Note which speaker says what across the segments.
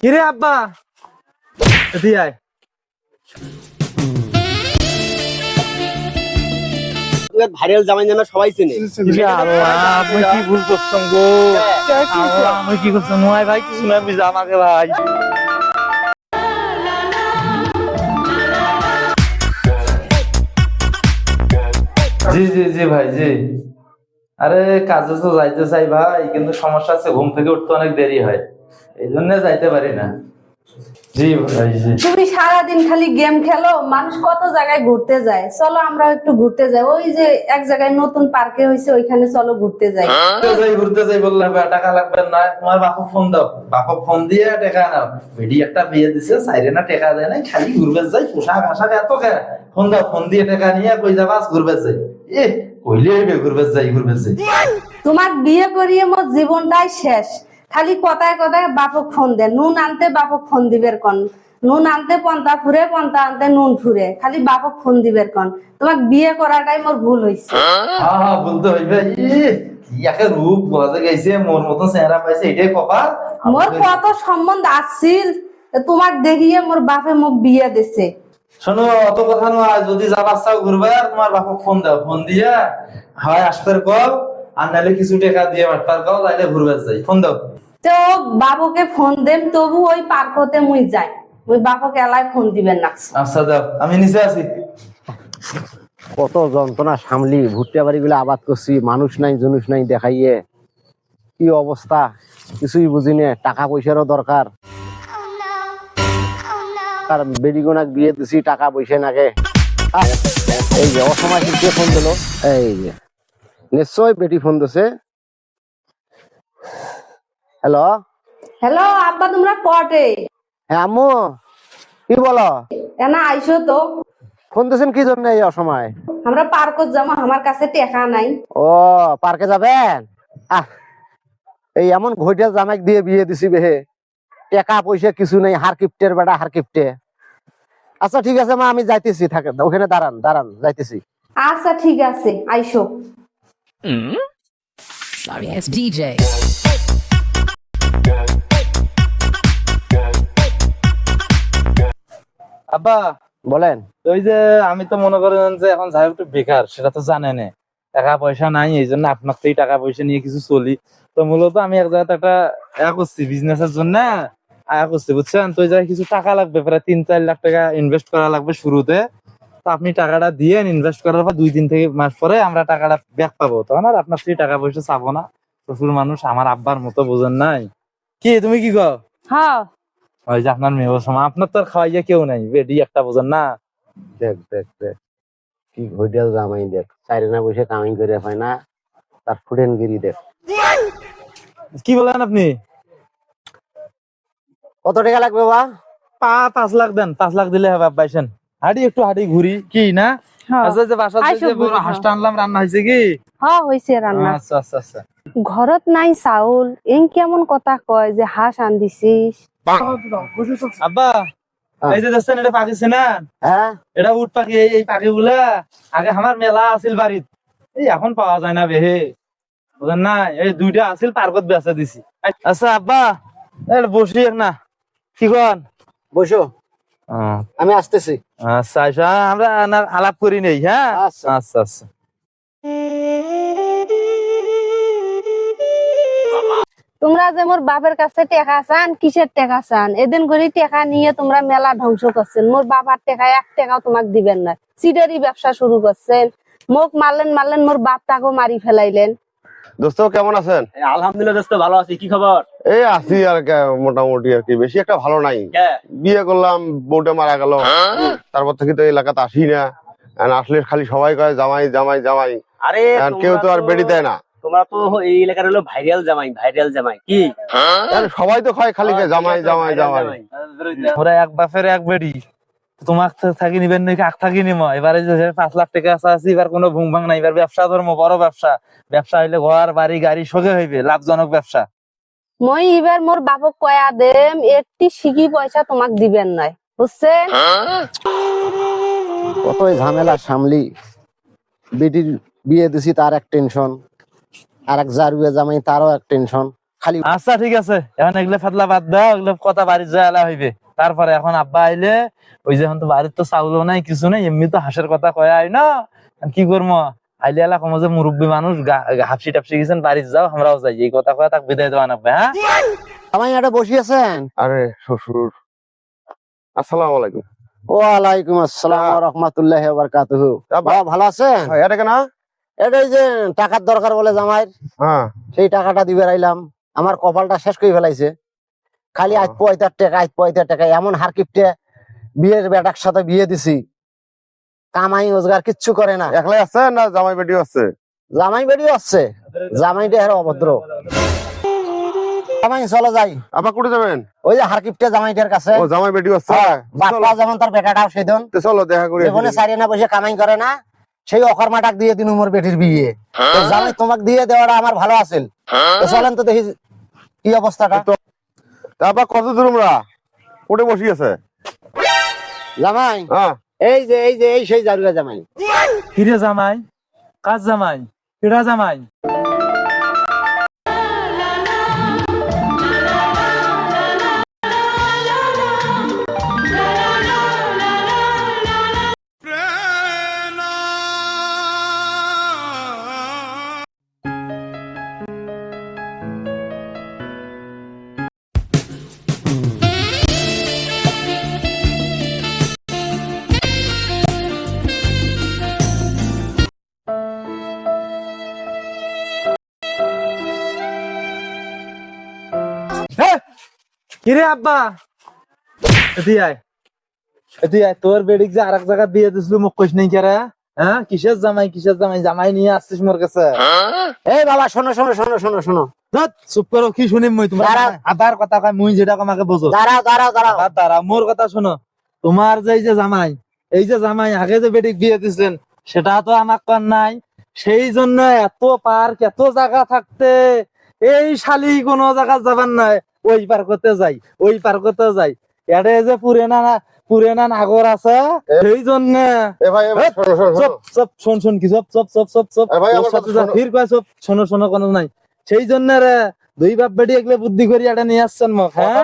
Speaker 1: কিরে আব্বা? এদি আয়।
Speaker 2: ভাইরাল জামাই জানা সবাই চেনে।
Speaker 1: কি ভুল গো? আমি কি করছেন নয় ভাই কিছু না আমাকে ভাই। জি জি জি ভাই জি। আরে কাজে তো যাইতে চাই ভাই কিন্তু সমস্যা আছে ঘুম থেকে উঠতে অনেক দেরি হয়। এই জন্য যাইতে পারি না। জি ভাই জি।
Speaker 3: তুমি সারাদিন খালি গেম খেলো মানুষ কত জায়গায় ঘুরতে যায়? চলো আমরা একটু ঘুরতে যাই। ওই যে এক জায়গায় নতুন পার্কে হয়েছে ওইখানে চলো ঘুরতে যাই।
Speaker 1: ঘুরতে যাই ঘুরতে যাই বললাম টাকা লাগবে না। তোমার বাপক ফোন দাও। বাপক ফোন দিয়ে টাকা নাও। বেডি একটা বিয়ে দিছে সাইরে না টাকা দেয় নাই খালি ঘুরবে যাই। পোশাক আশাক এত ফোন দাও ফোন দিয়ে টাকা নিয়ে কই যাবা? ঘুরবে যাই। এ কইলে হইবে ঘুরবে যাই ঘুরবে যাই।
Speaker 3: তোমার বিয়ে করিয়ে মোর জীবনটাই শেষ। খালি কথায় কথায় বাপক ফোন দে নুন আনতে বাপক ফোন দিবের কন। নুন আনতে পন্তা ফুরে পন্তা আনতে নুন ফুরে। খালি বাপক ফোন দিবের কন। তোমার বিয়ে করাটাই মোর ভুল
Speaker 1: হ্যাঁ বলতে হইবে। রূপ গজে গেছে মোর চেহারা পাইছে এটাই কপাল
Speaker 3: মোর কত সম্বন্ধ আসছিল তোমার দেখিয়ে মোর বাপে মোক বিয়ে দিছে।
Speaker 1: শোনো অত কথা নয় যদি যাবার চাও ঘুরবে তোমার বাপক ফোন দাও। ফোন দিয়ে। হয় আসবার কও আর নাহলে কিছু টাকা দিয়ে তাইলে ঘুরবে যাই। ফোন দাও।
Speaker 3: তো বাবুকে ফোন দেম তবু ওই পার্কতে মুই যাই। ওই বাপকে এলাই ফোন দিবেন না।
Speaker 1: আচ্ছা দাও। আমি নিচে আছি।
Speaker 2: কত যন্ত্রণা সামলি ভুট্টা বাড়ি গুলো আবাদ করছি মানুষ নাই জনুষ নাই দেখাইয়ে। কি অবস্থা? কিছুই বুঝি নে টাকা পয়সারও দরকার। আর বেডিগোনাক বিয়ে দিছি টাকা পয়সা নাকে এই যে অসময় কে ফোন দিল? এই যে। নিশ্চয় বেটি ফোন দিছে। হ্যালো
Speaker 3: হ্যালো আব্বা তোমরা কটে?
Speaker 2: হ্যাঁ আম্মু কি বলো?
Speaker 3: এনা আইসো তো।
Speaker 2: ফোন দিয়েছেন কি জন্য এই অসময়?
Speaker 3: আমরা পার্কত যাব আমার কাছে টাকা নাই।
Speaker 2: ও পার্কে যাবেন? আহ এই এমন ঘটিয়া জামাইক দিয়ে বিয়ে দিছি বেহে টাকা পয়সা কিছু নেই হার কিপ্টের বেটা হার কিপ্টে। আচ্ছা ঠিক আছে মা আমি যাইতেছি থাকেন ওখানে দাঁড়ান দাঁড়ান যাইতেছি।
Speaker 3: আচ্ছা ঠিক আছে আইসো।
Speaker 4: Sorry, it's DJ.
Speaker 1: আব্বা
Speaker 2: বলেন।
Speaker 1: ওই যে আমি তো মনে করেন যে এখন যাই একটু বেকার সেটা তো জানেন টাকা পয়সা নাই এই জন্য আপনার থেকে টাকা পয়সা নিয়ে কিছু চলি। তো মূলত আমি এক জায়গাতে একটা এয়া করছি বিজনেসের জন্য আয়া করছি বুঝছেন? তো ওই জায়গায় কিছু টাকা লাগবে প্রায় তিন চার লাখ টাকা ইনভেস্ট করা লাগবে শুরুতে। তো আপনি টাকাটা দিয়ে ইনভেস্ট করার পর দুই তিন থেকে মাস পরে আমরা টাকাটা ব্যাক পাবো। তখন আর আপনার থেকে টাকা পয়সা চাবো না। শ্বশুর মানুষ আমার আব্বার মতো বোঝেন নাই। কি তুমি কি কও?
Speaker 3: হ্যাঁ।
Speaker 1: ওই যে আপনার মেয়ে সময় আপনার তো আর খাওয়াইয়া কেউ নাই। বেডি একটা বোঝেন না।
Speaker 2: দেখ দেখ দেখ। কি ঘটিয়া জামাই দেখ। চাইনা বসে কামাই করে হয় না। তার ফুডেন গিরি দেখ।
Speaker 1: কি বলেন আপনি?
Speaker 2: কত টাকা লাগবে বা
Speaker 1: পা পাঁচ লাখ দেন। পাঁচ লাখ দিলে হবে আব্বাইছেন হাঁটি একটু হাঁটি ঘুরি কি না?
Speaker 3: হ্যাঁ।
Speaker 1: আচ্ছা যে বাসা
Speaker 3: আইসো
Speaker 1: বড় হাঁসটা আনলাম রান্না হয়েছে কি?
Speaker 3: হ্যাঁ হইছে রান্না।
Speaker 1: আচ্ছা আচ্ছা আচ্ছা।
Speaker 3: ঘরত নাই চাউল। এন কেমন কথা কয় যে হাঁস আনদিছিস?
Speaker 1: আব্বা
Speaker 2: হ্যাঁ।
Speaker 1: এই যে দেখছেন এটা না?
Speaker 2: হ্যাঁ।
Speaker 1: এটা উট পাখি এই পাখি গুলা আগে আমার মেলা আছিল বাড়িত। এই এখন পাওয়া যায় না বেহে। বুঝেন না? এই দুইটা আছিল পার্কত বেচা দিছি। আচ্ছা আব্বা বসি এক না। কি কন?
Speaker 2: বসো। আমি আসতেছি।
Speaker 1: আচ্ছা আচ্ছা আমরা আলাপ করি নেই হ্যাঁ?
Speaker 2: আচ্ছা।
Speaker 1: আচ্ছা আচ্ছা।
Speaker 3: তোমরা যে মোর বাপের কাছে টাকা চান কিসের টেকা চান? এদিন করে টেকা নিয়ে তোমরা মেলা ধ্বংস করছেন। মোর বাবার টেকা এক টাকাও তোমাক দিবেন না। সিটারি ব্যবসা শুরু করছেন। মোক মারলেন মারলেন মোর বাপ টাকও মারি ফেলাইলেন।
Speaker 5: দোস্ত কেমন আছেন?
Speaker 2: আলহামদুলিল্লাহ দোস্ত ভালো আছি। কি খবর?
Speaker 5: এই আছি আর মোটামুটি আর কি। বেশি একটা ভালো নাই। বিয়ে করলাম বউটা মারা গেল। তারপর থেকে তো এলাকাতে আসি না। আর আসলে খালি সবাই কয় জামাই জামাই জামাই।
Speaker 2: আরে
Speaker 5: আর কেউ তো আর বেড়ি দেয় না।
Speaker 2: তোমরা তো এই এলাকার হলো ভাইরাল জামাই ভাইরাল জামাই। কি?
Speaker 5: সবাই তো কয় খালি জামাই জামাই জামাই
Speaker 1: ওরা এক বাপের এক বেড়ি তোমাক থাকি নিবেন নাকি আখ থাকি নিম? এবারে যে পাঁচ লাখ টাকা আছে আছে এবার কোনো ভুং ভাং নাই এবার ব্যবসা ধর্ম বড় ব্যবসা। ব্যবসা হইলে ঘর বাড়ি গাড়ি সগে হইবে লাভজনক ব্যবসা।
Speaker 3: মই এবার মোর বাপক কয়া দেম একটি সিকি পয়সা তোমাক দিবেন নয় বুঝছেন
Speaker 2: কতই ঝামেলা সামলি। বেটির বিয়ে দিছি তার এক টেনশন আর এক জারুয়ে জামাই তারও এক টেনশন খালি
Speaker 1: আচ্ছা ঠিক আছে। এখন এগুলো ফাতলা বাদ দাও এগুলো কথা বাড়ির যায় এলা হইবে। তারপরে এখন আব্বা আইলে ওই যে এখন তো বাড়ির তো চাউলও নাই কিছু নাই এমনি তো হাঁসের কথা কয়ে আই না। কি করব আইলে এলা কমে যে মুরব্বী মানুষ হাফসি টাপসি গেছেন বাড়ির যাও আমরাও যাই। এই কথা কয়ে তাক বিদায় দেওয়া নাকবে হ্যাঁ?
Speaker 2: জামাই এটা বসিয়েছেন?
Speaker 5: আরে শ্বশুর। আসসালামু আলাইকুম।
Speaker 2: ওয়ালাইকুম আসসালাম রহমতুল্লাহ বারকাতুহ
Speaker 5: তা বা-
Speaker 2: ভালো আছেন?
Speaker 5: হ্যাঁ, এটা কেনা?
Speaker 2: এটাই যে টাকার দরকার বলে জামাইয়ের।
Speaker 5: হ্যাঁ।
Speaker 2: সেই টাকাটা দিবে রাইলাম। আমার কপালটা শেষ করে ফেলাইছে। খালি আজ পয়তার টাকা আজ পয়তার টাকা এমন হার কিপটে বিয়ের বেটার সাথে বিয়ে দিছি। কামাই রোজগার কিচ্ছু করে না।
Speaker 5: একলাই আছে না জামাই বেটি আছে?
Speaker 2: জামাই বেরিয়ে আসছে জামাইটা হের অভদ্র। জামাই চলো যাই।
Speaker 5: কোটে যাবেন?
Speaker 2: ওই যে হার কিপটে জামাইটার কাছে।
Speaker 5: ও জামাই বেটি আছে।
Speaker 2: হ্যাঁ, যেমন তার বেটাটাও সেদিন।
Speaker 5: তো চলো দেখা করি
Speaker 2: সারিয়ে না বসে কামাই করে না সেই অকর্মাটাক দিয়ে দিন উমর বেটির বিয়ে। জামাই তোমাকে দিয়ে দেওয়াটা আমার ভালো আছিল। তো চলেন তো দেখি কি অবস্থাটা।
Speaker 5: তারপর কত দূর আমরা? কোটে বসি আছে
Speaker 2: জামাই
Speaker 5: হ্যাঁ।
Speaker 2: এই যে এই যে এই সেই জারুয়া জামাই।
Speaker 1: কিরে জামাই? কাজ জামাই? কিরা জামাই? কিরে আব্বা? আয়। আয় তোর বেডিক যে আরেক জায়গা দিয়ে দিছিল মোক কইস নাই কেরা? হ্যাঁ? কিসের জামাই কিসের জামাই? জামাই নিয়ে আসছিস মোর কাছে?
Speaker 2: এই বাবা শোনো শোনো শোনো শোনো শোনো।
Speaker 1: চুপ করো কি শুনিম মই তোমার
Speaker 2: দাঁড়াও।
Speaker 1: আবার কথা কয় মুই যেটা আমাকে বোঝো
Speaker 2: দাঁড়াও দাঁড়াও দাঁড়াও।
Speaker 1: আবার দাঁড়া মোর কথা শোনো। তোমার যে এই যে জামাই এই যে জামাই আগে যে বেডিক বিয়ে দিছিলেন সেটা তো আমার কর নাই। সেই জন্য এত পার্ক এত জায়গা থাকতে এই শালি কোনো জায়গা যাবার নাই ওই পার করতে যাই ওই পার্কতে যাই। এডে যে পুরেনা না পুরেনা নাগর আছে সেই জন্য
Speaker 5: এ ভাই শোনো শোনো
Speaker 1: চপ চপ শোন শোন কি চপ চপ চপ চপ চপ। ফির কয় চপ? শোনো শোনো কোনো নাই। সেই জন্য রে দুই বাপ বেটি এগুলো বুদ্ধি করি এটা নিয়ে আসছেন মোক হ্যাঁ?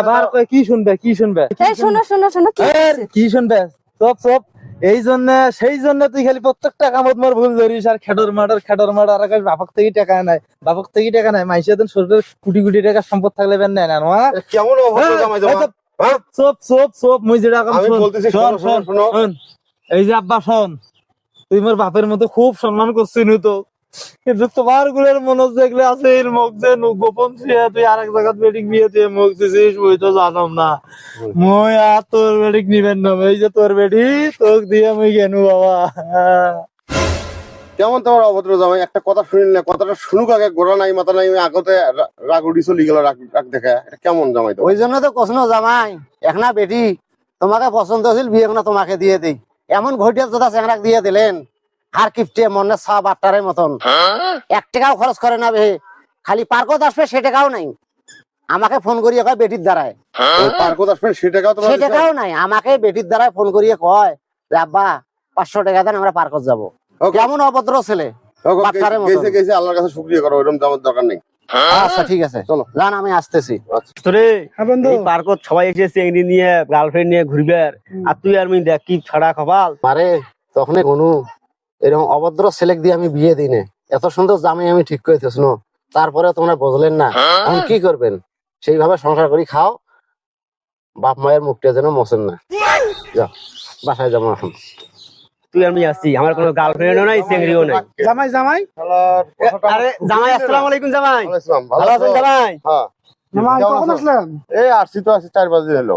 Speaker 1: আবার কয় কি শুনবে কি শুনবে?
Speaker 3: এই শোনো শোনো শোনো কি
Speaker 1: এর
Speaker 3: হয়েছে?
Speaker 1: কি শুনবে? চপ চপ। এই জন্য সেই জন্য তুই খালি প্রত্যেকটা কামত মোর ভুল ধরিস আর খেডর মাডার খেডর মাডার আর বাপক থেকে টাকা নাই বাপক থেকে টাকা নাই মাইসে দিন শরীরের কোটি কোটি টাকা সম্পদ থাকলে বেন নাই না
Speaker 5: কেমন সব সব তোমার?
Speaker 1: চপ চপ চপ মুই যেটা কাম
Speaker 5: আমি
Speaker 1: শোন,
Speaker 5: বলতেছি,
Speaker 1: শোন
Speaker 5: শোনো, শোনো,
Speaker 1: শোন
Speaker 5: শোনো।
Speaker 1: শোন এই যে আব্বা শোন তুই মোর বাপের মতো খুব সম্মান করছিস তো কিন্তু তোমার গুলের মনে যেগুলো আছে এর মুখ যে গোপন ছিয়া তুই আরেক জায়গাত বেডিং বিয়ে দিয়ে মুখ দিছিস মুই তো জানাম না। মুই আর তোর বেডিং নিবেন না এই যে তোর বেডি তোক দিয়ে মুই গেনু বাবা।
Speaker 5: কেমন তোমার অভদ্র জামাই একটা কথা শুনিল না কথাটা শুনুক আগে গোড়া নাই মাথা নাই আগতে রাগ উঠি চলি গেল রাগ রাগ দেখা। এটা কেমন জামাই তো
Speaker 2: ওই জন্য তো কখনো জামাই। একনা বেটি তোমাকে পছন্দ হয়েছিল বিয়ে না তোমাকে দিয়ে দিই। এমন ঘটিয়া দাদা চেংরাক দিয়ে দিলেন। হার কিপটে মনে সব আটটারের মতন। এক টাকাও খরচ করে না বে। খালি পার্কত আসবে সে টাকাও নাই। আমাকে ফোন করিয়ে কয় বেটির দ্বারায়।
Speaker 5: পার্কত আসবেন সে টাকাও
Speaker 2: সে টাকাও নাই। আমাকে বেটির দ্বারায় ফোন করিয়ে কয় যে আব্বা পাঁচশো টাকা দেন আমরা পার্কত যাব। কেমন অভদ্র ছেলে বাচ্চারের
Speaker 5: গেছে গেছে আল্লাহর কাছে শুক্রিয়া করো ওইরকম জামার দরকার নেই।
Speaker 2: আচ্ছা ঠিক আছে।
Speaker 5: চলো।
Speaker 2: যান আমি আসতেছি।
Speaker 4: তোরে এই পার্কত সবাই এসে চেংড়ি নিয়ে গার্লফ্রেন্ড নিয়ে ঘুরবে আর। তুই আর আমি দেখ কি ছাড়া কপাল
Speaker 2: মারে তখনই কোনো এরকম অভদ্র ছেলেক দিয়ে আমি বিয়ে দিই এত সুন্দর জামাই আমি ঠিক করে দিয়েছিল তারপরে তোমরা বুঝলেন না। এখন কি করবেন? সেইভাবে সংসার করি খাও। বাপ মায়ের মুখটা যেন মোছেন না। যা বাসায় যাব এখন।
Speaker 4: তুই আমি আসছি আমার কোনো গার্লফ্রেন্ডও নাই চেংড়িও নাই।
Speaker 6: জামাই জামাই।
Speaker 4: আরে জামাই আসসালামু আলাইকুম জামাই। ভালো
Speaker 5: ভালো
Speaker 4: আছেন জামাই?
Speaker 5: হ্যাঁ। এই তো চার পাঁচ দিন হলো।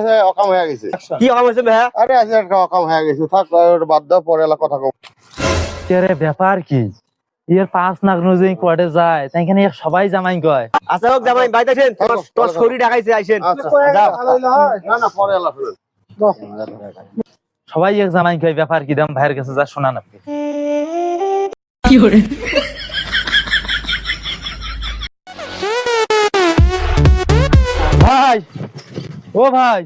Speaker 5: আছে অকাম হয়ে গেছে।
Speaker 4: কি কাম হয়েছে ভাইয়া?
Speaker 5: আরে আছে একটা অকাম হয়ে গেছে। থাক বাদ দাও পরে এলা কথা কম
Speaker 1: রে ব্যাপার কি? ইয়ের পাঁচ নাক যে কোয়ার্টে যায় তাই এখানে সবাই জামাই কয়।
Speaker 4: আচ্ছা হোক জামাই বাইতে আসেন।
Speaker 5: থাকো,
Speaker 4: তোমার শরীর ডাকাইছে আইসেন।
Speaker 5: আচ্ছা
Speaker 4: যাও।
Speaker 6: ভালো হইল হয়।
Speaker 5: না না পরে এলা
Speaker 1: সবাই এক জামাই কয় ব্যাপার কি? দাম ভাইয়ের কাছে যা শোনা না ভাই ও ভাই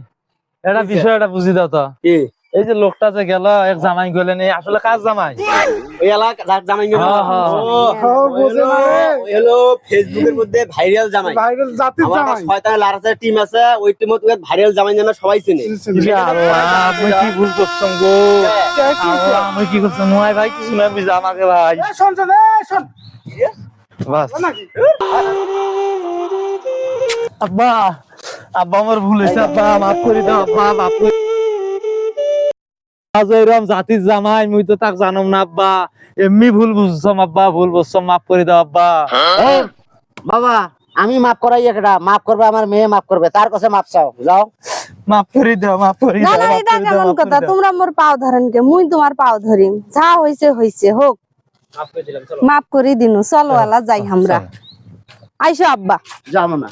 Speaker 1: এটা বিষয়টা বুঝি দাও তো।
Speaker 4: কি?
Speaker 1: এই যে লোকটা যে গেল এক জামাই গেলেন আসলে কাজ জামাই?
Speaker 4: ওই এলাকা জামাই গেল।
Speaker 1: হ্যাঁ, হ্যাঁ,
Speaker 4: ওই হলো- ফেসবুকের মধ্যে ভাইরাল জামাই।
Speaker 6: ভাইরাল জাতির জামাই।
Speaker 4: শয়তানের টিম আছে ওই টিমত ভাইরাল জামাই নামে সবাই চিনে।
Speaker 1: আমি কি ভুল করছেন গো? আমি কি করছেন ভাই ভাই কিছু না বুঝা আমাকে ভাই।
Speaker 6: এ, শোন শোন, শোন।
Speaker 1: বাস। আব্বা আব্বা আমার ভুল হয়েছে আব্বা মাফ করে দাও আব্বা মাফ করে। আজ জাতির জামাই মুই তো তাক জানম না আব্বা। এমনি ভুল বুঝছম আব্বা ভুল বুঝছম মাফ করে দাও আব্বা।
Speaker 2: বাবা আমি মাফ করাই একটা মাফ করবে আমার মেয়ে মাফ করবে তার কাছে মাফ চাও যাও।
Speaker 1: মাফ করে দাও মাফ করে
Speaker 3: না
Speaker 1: দাও
Speaker 3: না
Speaker 1: মাফ
Speaker 3: এটা
Speaker 1: করে দাও,
Speaker 3: কেমন
Speaker 1: মাফ করে
Speaker 3: কথা?
Speaker 1: দাও।
Speaker 3: তোমরা মোর পাও ধরেন কে মুই তোমার পাও ধরিম যা হইছে হইছে হোক। মাফ করে দিনু চলো আলা যাই আমরা। আইসো আব্বা।
Speaker 2: যাব না।